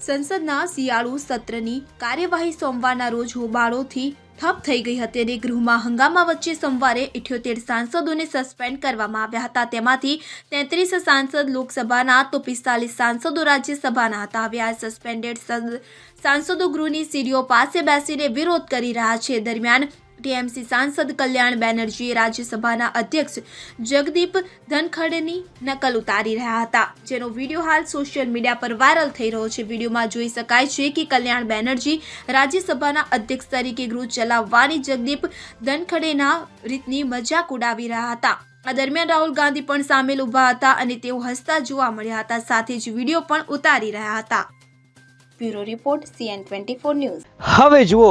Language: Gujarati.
સંસદના શિયાળુ સત્રની કાર્યવાહી સોમવારના રોજ હોબાળોથી ઠપ થઈ ગઈ હતી અને ગૃહમાં હંગામા વચ્ચે સોમવારે ઇઠ્યોતેર સાંસદોને સસ્પેન્ડ કરવામાં આવ્યા હતા. તેમાંથી તેત્રીસ સાંસદ લોકસભાના તો પિસ્તાલીસ સાંસદો રાજ્યસભાના હતા. હવે આ સસ્પેન્ડેડ સાંસદો ગૃહની સીડીઓ પાસે બેસીને વિરોધ કરી રહ્યા છે. દરમિયાન ટીએમસી સાંસદ કલ્યાણ બેનર્જીએ રાજ્યસભાના અધ્યક્ષ જગદીપ ધનખડની નકલ ઉતારી રહ્યા હતા, જેનો વીડિયો હાલ સોશિયલ મીડિયા પર વાયરલ થઈ રહ્યો છે. વિડીયોમાં જોઈ શકાય છે કે કલ્યાણ બેનર્જી રાજ્યસભાના અધ્યક્ષ તરીકે ગૃહ ચલાવવાની જગદીપ ધનખડેના રીતની મજાક ઉડાવી રહ્યા હતા. આ દરમિયાન રાહુલ ગાંધી પણ સામેલ ઊભા હતા અને તેઓ હસતા જોવા મળ્યા હતા, સાથે જ વીડિયો પણ ઉતારી રહ્યા હતા. Bureau report, CN twenty news. હવે જુઓ